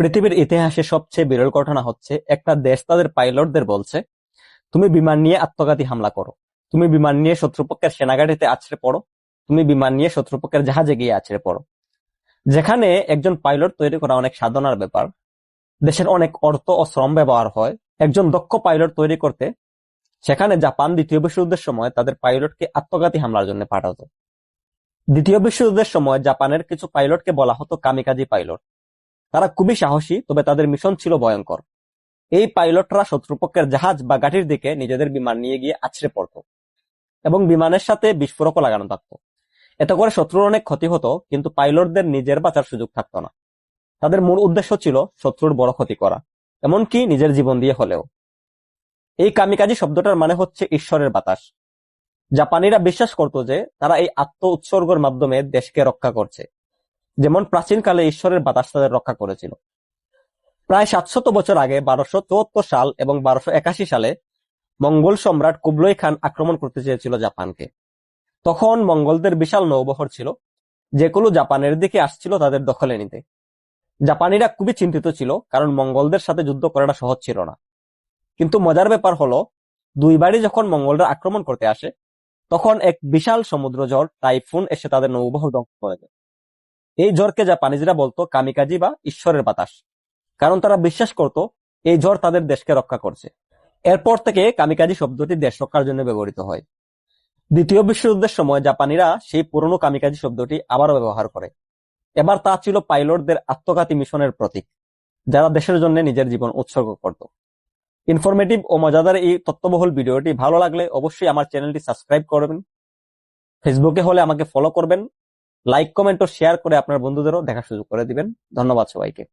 পৃথিবীর ইতিহাসে সবচেয়ে বিরল ঘটনা হচ্ছে, একটা দেশ তাদের পাইলটদের বলছে, তুমি বিমান নিয়ে আত্মঘাতী হামলা করো। তুমি বিমান নিয়ে শত্রুপক্ষের সেনাঘাটিতে আছড়ে পড়ো। তুমি বিমান নিয়ে শত্রুপক্ষের জাহাজে গিয়ে আছড়ে পড়ো। যেখানে একজন পাইলট তৈরি করা অনেক সাধনার ব্যাপার। দেশের অনেক অর্থ ও শ্রম ব্যবহার হয়। একজন দক্ষ পাইলট তৈরি করতে, সেখানে জাপান দ্বিতীয় বিশ্বযুদ্ধের সময় তাদের পাইলটকে আত্মঘাতী হামলার জন্য পাঠাতো। দ্বিতীয় বিশ্বযুদ্ধের সময় জাপানের কিছু পাইলটকে বলা হতো কামিকাজি পাইলট। তারা খুবই সাহসী, তবে তাদের মিশন ছিল ভয়ঙ্কর। এই পাইলটরা শত্রুপক্ষের জাহাজ বা গাঠির দিকে নিজেদের বিমান নিয়ে গিয়ে আছড়ে পড়ত এবং বিমানের সাথে বিস্ফোরকও লাগানো থাকতো। এতে করে শত্রুর অনেক ক্ষতি হতো, কিন্তু পাইলটদের নিজের বাঁচার সুযোগ থাকতো না। তাদের মূল উদ্দেশ্য ছিল শত্রুর বড় ক্ষতি করা, এমনকি নিজের জীবন দিয়ে হলেও। এই কামিকাজি শব্দটার মানে হচ্ছে ঈশ্বরের বাতাস। জাপানিরা বিশ্বাস করত যে তারা এই আত্ম উৎসর্গের মাধ্যমে দেশকে রক্ষা করছে। যেমন প্রাচীনকালে ঈশ্বরের বাতাস তাদের রক্ষা করেছিল। প্রায় সাতশত বছর আগে বারোশো চুয়াত্তর সাল এবং বারোশো একাশি সালে মঙ্গল সম্রাট কুবলই খান আক্রমণ করতে চেয়েছিল জাপানকে। তখন মঙ্গলদের বিশাল নৌবহর ছিল, যেগুলো জাপানের দিকে আসছিল তাদের দখলে নিতে। জাপানিরা খুবই চিন্তিত ছিল, কারণ মঙ্গলদের সাথে যুদ্ধ করাটা সহজ ছিল না। কিন্তু মজার ব্যাপার হলো, দুইবারই যখন মঙ্গলরা আক্রমণ করতে আসে, তখন এক বিশাল সমুদ্র ঝড় টাইফুন এসে তাদের নৌবহর ধ্বংস করে দেয়। এই ঝড়কে জাপানিজরা বলতো, কামিকাজি বা ঈশ্বরের বাতাস। কারণ তারা বিশ্বাস করত, এই ঝড় তাদের দেশকে রক্ষা করছে। এরপর থেকে কামিকাজি শব্দটি দেশ রক্ষার জন্য ব্যবহৃত হয়। দ্বিতীয় বিশ্বযুদ্ধের সময় জাপানিরা সেই পুরনো কামিকাজি শব্দটি আবারও ব্যবহার করে। এবার তা ছিল পাইলটদের আত্মঘাতী মিশনের প্রতীক, যারা দেশের জন্য নিজের জীবন উৎসর্গ করত। ইনফরমেটিভ ও মজাদার এই তত্ত্ববহুল ভিডিওটি ভালো লাগলে অবশ্যই আমার চ্যানেলটি সাবস্ক্রাইব করবেন। ফেসবুকে হলে আমাকে ফলো করবেন। লাইক কমেন্ট ও শেয়ার করে আপনার বন্ধুদেরও দেখার সুযোগ করে দিবেন। ধন্যবাদ সবাইকে।